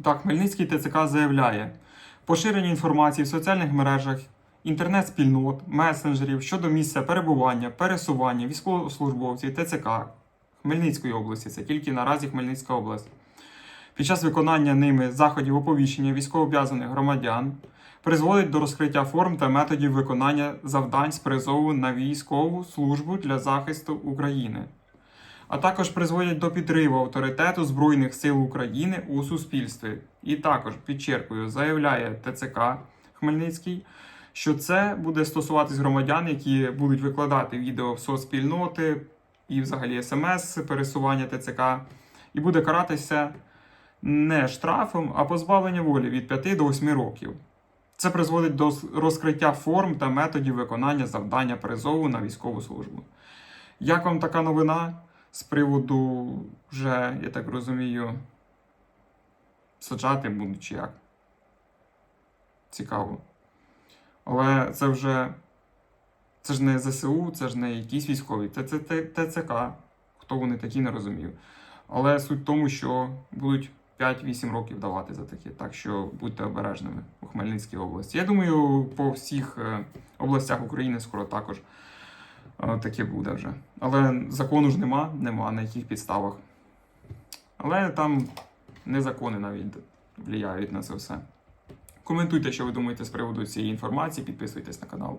Так, Хмельницький ТЦК заявляє, поширення інформації в соціальних мережах, інтернет-спільнот, месенджерів щодо місця перебування, пересування військовослужбовців ТЦК Хмельницької області, це тільки наразі Хмельницька область. Під час виконання ними заходів оповіщення військовообов'язаних громадян призводить до розкриття форм та методів виконання завдань з призову на військову службу для захисту України, а також призводять до підриву авторитету Збройних сил України у суспільстві. І також, підчеркую, заявляє ТЦК Хмельницький, що це буде стосуватись громадян, які будуть викладати відео в соцспільноти і взагалі смс пересування ТЦК, і буде каратися не штрафом, а позбавлення волі від 5 до 8 років. Це призводить до розкриття форм та методів виконання завдання призову на військову службу. Як вам така новина з приводу вже, я так розумію, саджати будуть чи як? Цікаво. Але це вже це ж не ЗСУ, це ж не якісь військові, це, це, це ТЦК. Хто вони такі, не розумію. Але суть в тому, що будуть 5-8 років давати за таке. Так що будьте обережними у Хмельницькій області. Я думаю, по всіх е, областях України скоро також таке буде вже. Але закону ж нема, нема на яких підставах. Але там не закони навіть впливають на це все. Коментуйте, що ви думаєте з приводу цієї інформації, підписуйтесь на канал.